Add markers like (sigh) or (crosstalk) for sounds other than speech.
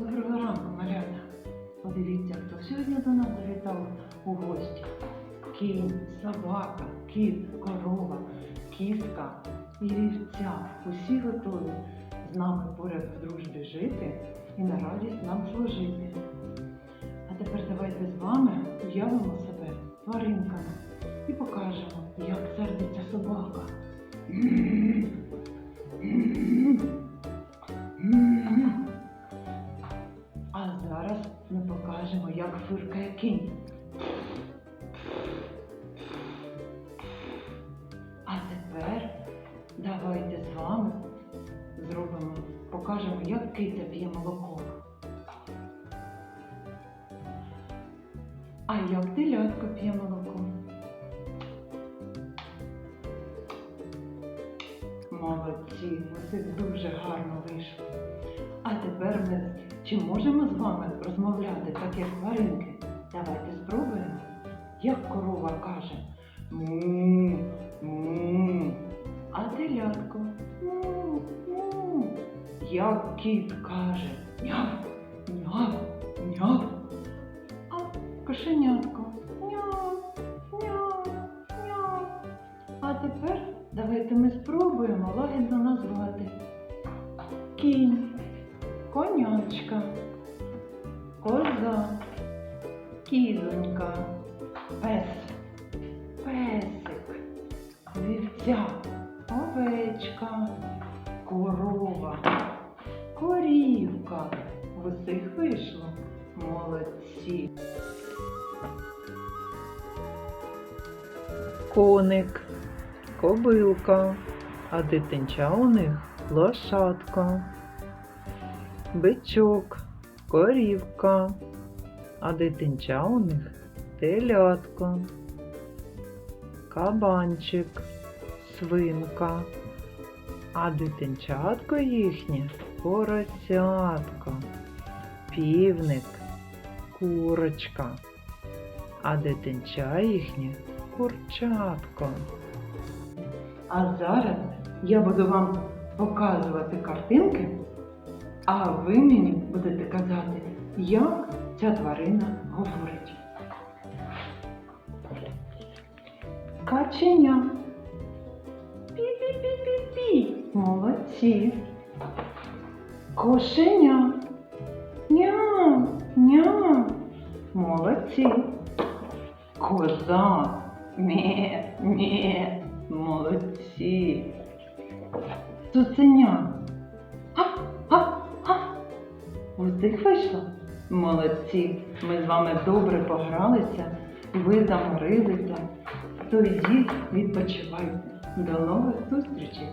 Доброго ранку, малята. Подивіться, хто сьогодні до нас завітав у гості. Кінь, собака, кіт, корова, кіска і вівця. Усі готові з нами поряд в дружбі жити і на радість нам служити. А тепер давайте з вами уявимо себе тваринками і покажемо, як сердиться собака. (clears throat) як кінь. А тепер давайте з вами зробимо, покажемо, як киця п'є молоко. А як телятко п'є молоко. Молодці, це дуже гарно вийшло. А тепер ми чи можемо з вами розмовляти так, як тваринки? Давайте спробуємо. Як корова каже му, му, а телятко му, му. Як кіт каже няв, няв, няв. А кошенятко няв, няв, няв. А тепер давайте ми спробуємо лагідно назвати кінь конячка, коза, кізонька, пес, песик, вівця, овечка, корова, корівка. Усіх вийшло. Молодці. коник, кобилка, а дитинча у них лошадка, бичок, корівка, а дитинча у них телятко, кабанчик, свинка, а дитинчатко їхнє поросятко, півник, курочка, а дитинча їхнє курчатко. А зараз я буду вам показувати картинки, а ви мені будете казати, як ця тварина говорить. Каченя. Пі-пі-пі-пі-пі. Молодці. Кошеня. Ня, ня. Молодці. Коза. Ме, ме. Молодці. Цуценя. Усіх вийшло? Молодці. Ми з вами добре погралися, ви заморилися. Тоді відпочивайте. До нових зустрічей!